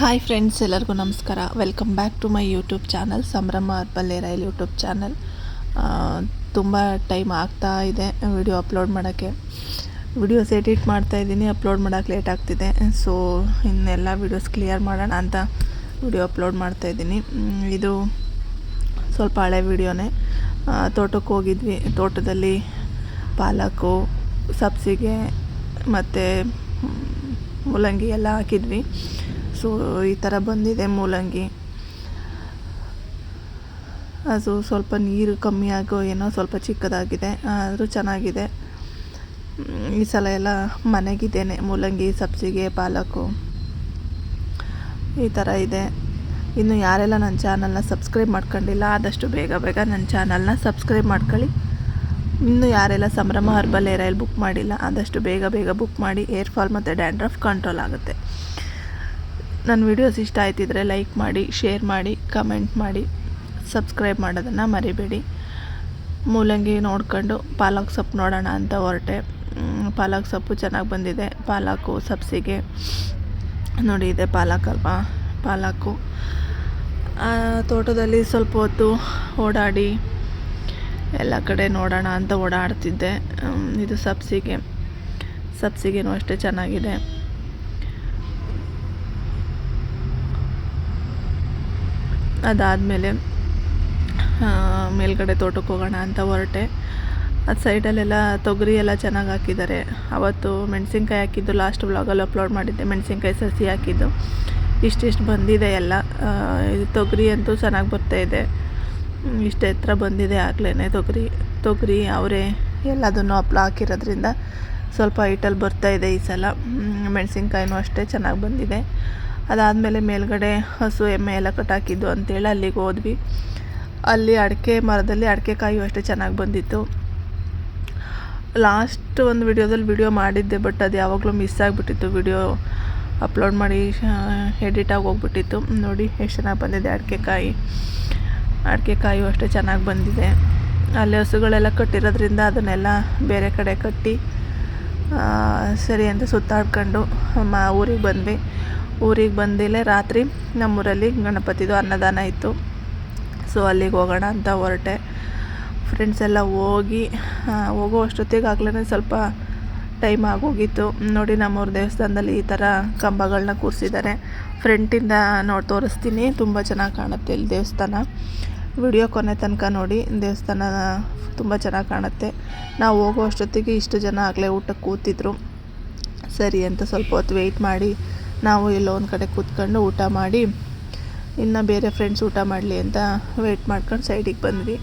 Hi friends ಎಲ್ಲರಿಗೂ ನಮಸ್ಕಾರ. Welcome back to my YouTube channel ಸಂಭ್ರಮ ಅರ್ಬಲ್ ರೈಲ್ ಯೂಟ್ಯೂಬ್ ಚಾನಲ್ ತುಂಬ ಟೈಮ್ ಆಗ್ತಾ ಇದೆ ವಿಡಿಯೋ ಅಪ್ಲೋಡ್ ಮಾಡೋಕ್ಕೆ. ವಿಡಿಯೋಸ್ ಎಡಿಟ್ ಮಾಡ್ತಾ ಇದ್ದೀನಿ ಅಪ್ಲೋಡ್ ಮಾಡೋಕ್ಕೆ ಲೇಟ್ ಆಗ್ತಿದೆ. ಸೊ ಇನ್ನೆಲ್ಲ ವೀಡಿಯೋಸ್ ಕ್ಲಿಯರ್ ಮಾಡೋಣ ಅಂತ ವಿಡಿಯೋ ಅಪ್ಲೋಡ್ ಮಾಡ್ತಾ ಇದ್ದೀನಿ. ಇದು ಸ್ವಲ್ಪ ಹಳೆ ವಿಡಿಯೋನೇ ತೋಟಕ್ಕೆ ಹೋಗಿದ್ವಿ. ತೋಟದಲ್ಲಿ ಪಾಲಕು ಸಬ್ಸಿಗೆ ಮತ್ತು ಮೂಲಂಗಿ ಎಲ್ಲ ಹಾಕಿದ್ವಿ. ಸೊ, ಈ ಥರ ಬಂದಿದೆ ಮೂಲಂಗಿ. ಅದು ಸ್ವಲ್ಪ ನೀರು ಕಮ್ಮಿ ಆಗೋ ಏನೋ ಸ್ವಲ್ಪ ಚಿಕ್ಕದಾಗಿದೆ, ಆದರೂ ಚೆನ್ನಾಗಿದೆ. ಈ ಸಲ ಎಲ್ಲ ಮನೆಗಿದ್ದೇನೆ ಮೂಲಂಗಿ, ಸಬ್ಸಿಗೆ, ಪಾಲಕು. ಈ ಥರ ಇದೆ. ಇನ್ನು ಯಾರೆಲ್ಲ ನನ್ನ ಚಾನಲ್ನ ಸಬ್ಸ್ಕ್ರೈಬ್ ಮಾಡ್ಕೊಂಡಿಲ್ಲ, ಆದಷ್ಟು ಬೇಗ ಬೇಗ ನನ್ನ ಚಾನಲ್ನ ಸಬ್ಸ್ಕ್ರೈಬ್ ಮಾಡ್ಕೊಳ್ಳಿ. ಇನ್ನು ಯಾರೆಲ್ಲ ಸಂಭ್ರಮ ಹರ್ಬಲ್ ಏರ್ ಬುಕ್ ಮಾಡಿಲ್ಲ, ಆದಷ್ಟು ಬೇಗ ಬೇಗ ಬುಕ್ ಮಾಡಿ, ಏರ್ ಫಾಲ್ ಮತ್ತು ಡ್ಯಾಂಡ್ರಫ್ ಕಂಟ್ರೋಲ್ ಆಗುತ್ತೆ. ನನ್ನ ವಿಡಿಯೋಸ್ ಇಷ್ಟ ಆಯ್ತಿದ್ರೆ ಲೈಕ್ ಮಾಡಿ ಶೇರ್ ಮಾಡಿ ಕಮೆಂಟ್ ಮಾಡಿ ಸಬ್ಸ್ಕ್ರೈಬ್ ಮಾಡೋದನ್ನು ಮರಿಬೇಡಿ. ಮೂಲಂಗಿ ನೋಡ್ಕೊಂಡು ಪಾಲಕ್ ಸೊಪ್ಪು ನೋಡೋಣ ಅಂತ ಹೊರಟೆ. ಪಾಲಕ್ ಸೊಪ್ಪು ಚೆನ್ನಾಗಿ ಬಂದಿದೆ. ಪಾಲಕು ಸಬ್ಸಿಗೆ. ನೋಡಿ ಇದೆ ಪಾಲಕ್ ಅಲ್ವಾ? ಪಾಲಕು. ತೋಟದಲ್ಲಿ ಸ್ವಲ್ಪ ಹೊತ್ತು ಓಡಾಡಿ ಎಲ್ಲ ಕಡೆ ನೋಡೋಣ ಅಂತ ಓಡಾಡ್ತಿದ್ದೆ. ಇದು ಸಬ್ಸಿಗೆ. ಸಬ್ಸಿಗೆನೂ ಅಷ್ಟೇ ಚೆನ್ನಾಗಿದೆ. ಅದಾದಮೇಲೆ ಮೇಲ್ಗಡೆ ತೋಟಕ್ಕೆ ಹೋಗೋಣ ಅಂತ ಹೊರಟೆ. ಅದು ಸೈಡಲ್ಲೆಲ್ಲ ತೊಗರಿ ಎಲ್ಲ ಚೆನ್ನಾಗಿ ಹಾಕಿದ್ದಾರೆ. ಅವತ್ತು ಮೆಣಸಿನ್ಕಾಯಿ ಹಾಕಿದ್ದು, ಲಾಸ್ಟ್ ವ್ಲಾಗಲ್ಲಿ ಅಪ್ಲೋಡ್ ಮಾಡಿದ್ದೆ, ಮೆಣಸಿನ್ಕಾಯಿ ಸಸಿ ಹಾಕಿದ್ದು. ಇಷ್ಟಿಷ್ಟು ಬಂದಿದೆ ಎಲ್ಲ. ಇದು ತೊಗರಿ ಅಂತೂ ಚೆನ್ನಾಗಿ ಬರ್ತಾಯಿದೆ ಇಷ್ಟು ಎತ್ತರ ಬಂದಿದೆ ಆಗಲೇ ತೊಗರಿ. ತೊಗರಿ, ಅವರೇ ಎಲ್ಲದನ್ನು ಹಪ್ಳ ಹಾಕಿರೋದ್ರಿಂದ ಸ್ವಲ್ಪ ಹೈಟಲ್ಲಿ ಬರ್ತಾಯಿದೆ ಈ ಸಲ. ಮೆಣಸಿನ್ಕಾಯಿನೂ ಅಷ್ಟೇ ಚೆನ್ನಾಗಿ ಬಂದಿದೆ. ಅದಾದಮೇಲೆ ಮೇಲ್ಗಡೆ ಹಸು ಎಮ್ಮೆ ಎಲ್ಲ ಕಟ್ಟಾಕಿದ್ದು ಅಂತೇಳಿ ಅಲ್ಲಿಗೆ ಹೋದ್ವಿ. ಅಲ್ಲಿ ಅಡಿಕೆ ಮರದಲ್ಲಿ ಅಡಿಕೆ ಕಾಯಿ ಅಷ್ಟೇ ಚೆನ್ನಾಗಿ ಬಂದಿತ್ತು. ಲಾಸ್ಟ್ ಒಂದು ವಿಡಿಯೋದಲ್ಲಿ ವಿಡಿಯೋ ಮಾಡಿದ್ದೆ, ಬಟ್ ಅದು ಯಾವಾಗಲೂ ಮಿಸ್ ಆಗಿಬಿಟ್ಟಿತ್ತು. ವಿಡಿಯೋ ಅಪ್ಲೋಡ್ ಮಾಡಿ ಎಡಿಟ್ ಆಗಿ ಹೋಗ್ಬಿಟ್ಟಿತ್ತು. ನೋಡಿ, ಎಷ್ಟು ಚೆನ್ನಾಗಿ ಬಂದಿದೆ ಅಡಿಕೆ ಕಾಯಿ. ಅಡಿಕೆ ಕಾಯು ಅಷ್ಟೇ ಚೆನ್ನಾಗಿ ಬಂದಿದೆ. ಅಲ್ಲಿ ಹಸುಗಳೆಲ್ಲ ಕಟ್ಟಿರೋದ್ರಿಂದ ಅದನ್ನೆಲ್ಲ ಬೇರೆ ಕಡೆ ಕಟ್ಟಿ ಸರಿ ಅಂತ ಸುತ್ತಾಡ್ಕೊಂಡು, ಮಾ, ಊರಿಗೆ ಬಂದ್ವಿ. ಊರಿಗೆ ಬಂದಿಲ್ಲೇ ರಾತ್ರಿ ನಮ್ಮೂರಲ್ಲಿ ಗಣಪತಿದು ಅನ್ನದಾನ ಇತ್ತು. ಸೊ, ಅಲ್ಲಿಗೆ ಹೋಗೋಣ ಅಂತ ಹೊರಟೆ. ಫ್ರೆಂಡ್ಸ್ ಎಲ್ಲ ಹೋಗಿ ಹೋಗೋ ಅಷ್ಟೊತ್ತಿಗೆ ಆಗ್ಲೇ ಸ್ವಲ್ಪ ಟೈಮ್ ಆಗೋಗಿತ್ತು. ನೋಡಿ, ನಮ್ಮೂರ ದೇವಸ್ಥಾನದಲ್ಲಿ ಈ ಥರ ಕಂಬಗಳನ್ನ ಕೂರಿಸಿದ್ದಾರೆ. ಫ್ರೆಂಟಿಂದ ನೋಡಿ ತೋರಿಸ್ತೀನಿ. ತುಂಬ ಚೆನ್ನಾಗಿ ಕಾಣುತ್ತೆ ಇಲ್ಲಿ ದೇವಸ್ಥಾನ. ವಿಡಿಯೋ ಕೊನೆ ತನಕ ನೋಡಿ, ದೇವಸ್ಥಾನ ತುಂಬ ಚೆನ್ನಾಗಿ ಕಾಣುತ್ತೆ. ನಾವು ಹೋಗೋ ಅಷ್ಟೊತ್ತಿಗೆ ಇಷ್ಟು ಜನ ಆಗಲೇ ಊಟಕ್ಕೆ ಕೂತಿದ್ರು. ಸರಿ ಅಂತ ಸ್ವಲ್ಪ ಹೊತ್ತು ವೆಯ್ಟ್ ಮಾಡಿ ನಾವು ಎಲ್ಲೋ ಒಂದು ಕಡೆ ಕೂತ್ಕೊಂಡು ಊಟ ಮಾಡಿ, ಇನ್ನು ಬೇರೆ ಫ್ರೆಂಡ್ಸ್ ಊಟ ಮಾಡಲಿ ಅಂತ ವೆಯ್ಟ್ ಮಾಡ್ಕೊಂಡು ಸೈಡಿಗೆ ಬಂದ್ವಿ.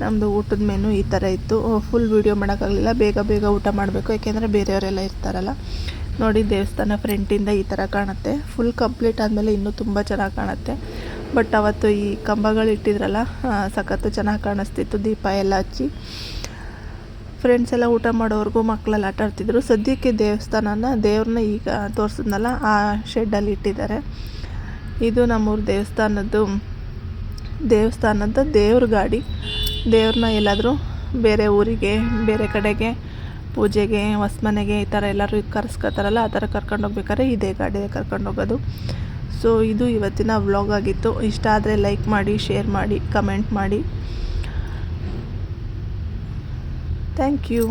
ನಮ್ಮದು ಊಟದ ಮೆನು ಈ ಥರ ಇತ್ತು. ಫುಲ್ ವೀಡಿಯೋ ಮಾಡೋಕ್ಕಾಗಲಿಲ್ಲ. ಬೇಗ ಬೇಗ ಊಟ ಮಾಡಬೇಕು. ಯಾಕೆಂದರೆ ಬೇರೆಯವರೆಲ್ಲ ಇರ್ತಾರಲ್ಲ. ನೋಡಿ, ದೇವಸ್ಥಾನ ಫ್ರೆಂಟಿಂದ ಈ ಥರ ಕಾಣುತ್ತೆ. ಫುಲ್ ಕಂಪ್ಲೀಟ್ ಆದಮೇಲೆ ಇನ್ನೂ ತುಂಬ ಚೆನ್ನಾಗಿ ಕಾಣುತ್ತೆ. ಬಟ್ ಅವತ್ತು ಈ ಕಂಬಗಳು ಇಟ್ಟಿದ್ರಲ್ಲ ಸಖತ್ತು ಚೆನ್ನಾಗಿ ಕಾಣಿಸ್ತಿತ್ತು. ದೀಪ ಎಲ್ಲ ಹಚ್ಚಿ. ಫ್ರೆಂಡ್ಸ್ ಎಲ್ಲ ಊಟ ಮಾಡೋವರೆಗೂ ಮಕ್ಕಳೆಲ್ಲ ಆಟ ಆಡ್ತಿದ್ರು. ಸದ್ಯಕ್ಕೆ ದೇವಸ್ಥಾನನ ದೇವ್ರನ್ನ ಈಗ ತೋರಿಸಿದ್ನಲ್ಲ, ಆ ಶೆಡ್ಡಲ್ಲಿ ಇಟ್ಟಿದ್ದಾರೆ. ಇದು ನಮ್ಮೂರು ದೇವಸ್ಥಾನದ್ದು, ದೇವಸ್ಥಾನದ ದೇವ್ರ ಗಾಡಿ. ದೇವ್ರನ್ನ ಎಲ್ಲಾದರೂ ಬೇರೆ ಊರಿಗೆ, ಬೇರೆ ಕಡೆಗೆ, ಪೂಜೆಗೆ, ಹೊಸ್ಮನೆಗೆ ಈ ಥರ ಎಲ್ಲರೂ ಕರೆಸ್ಕೊತಾರಲ್ಲ, ಆ ಥರ ಕರ್ಕೊಂಡು ಹೋಗ್ಬೇಕಾದ್ರೆ ಇದೇ ಕರ್ಕೊಂಡು ಹೋಗೋದು. ಸೊ ಇದು ಇವತ್ತಿನ ವ್ಲಾಗ್ ಆಗಿತ್ತು. ಇಷ್ಟ ಆದರೆ ಲೈಕ್ ಮಾಡಿ ಶೇರ್ ಮಾಡಿ ಕಮೆಂಟ್ ಮಾಡಿ. Thank you